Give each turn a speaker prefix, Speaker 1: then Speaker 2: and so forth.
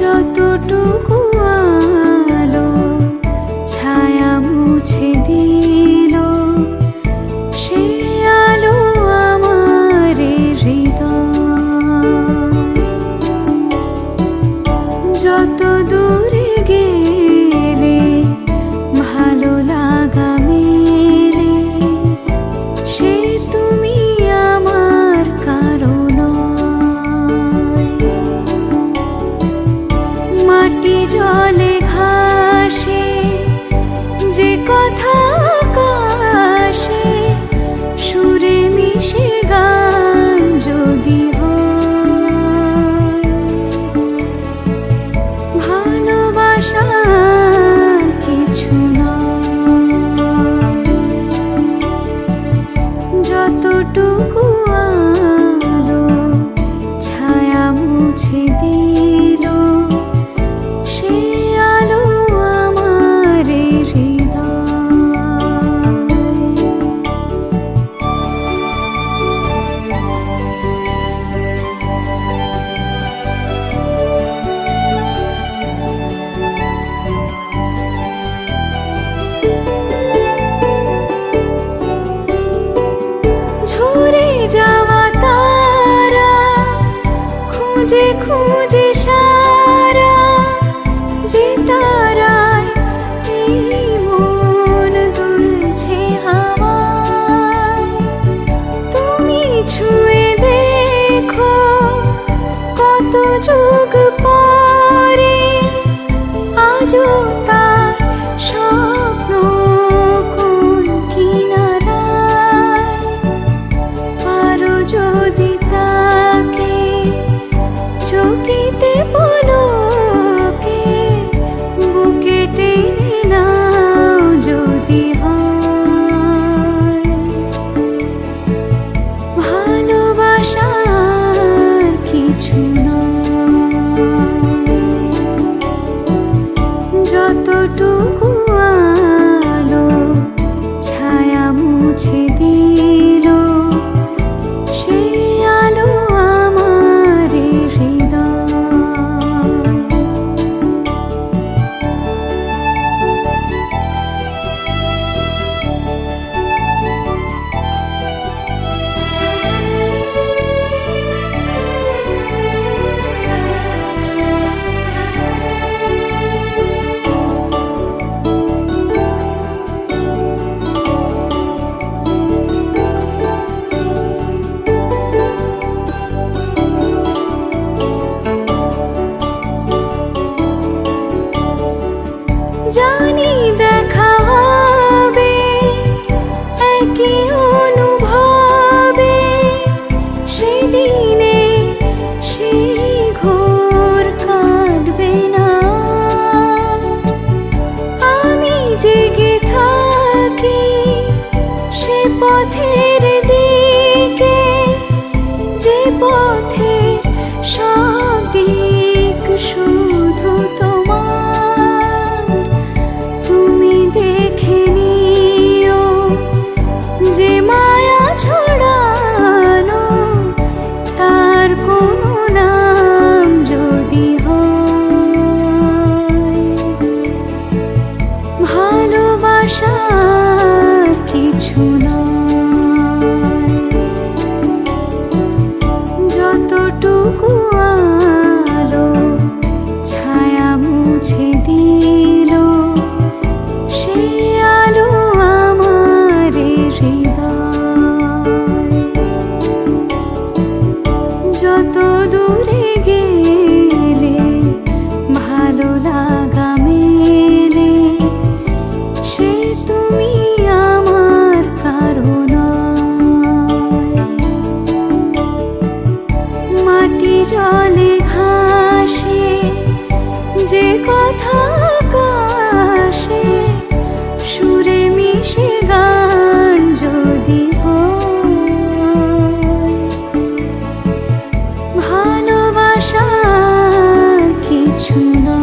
Speaker 1: যতটুকু ভালোবাসা কিছু যতটুকু ছুঁয়ে দেখো কত যুগ পরে আজও তার স্বপ্ন কোন কিনারায়? পারো যদি তাকে যদি কতটুকু আশার কিছু নয় যতটুকু আর আশা কিছু না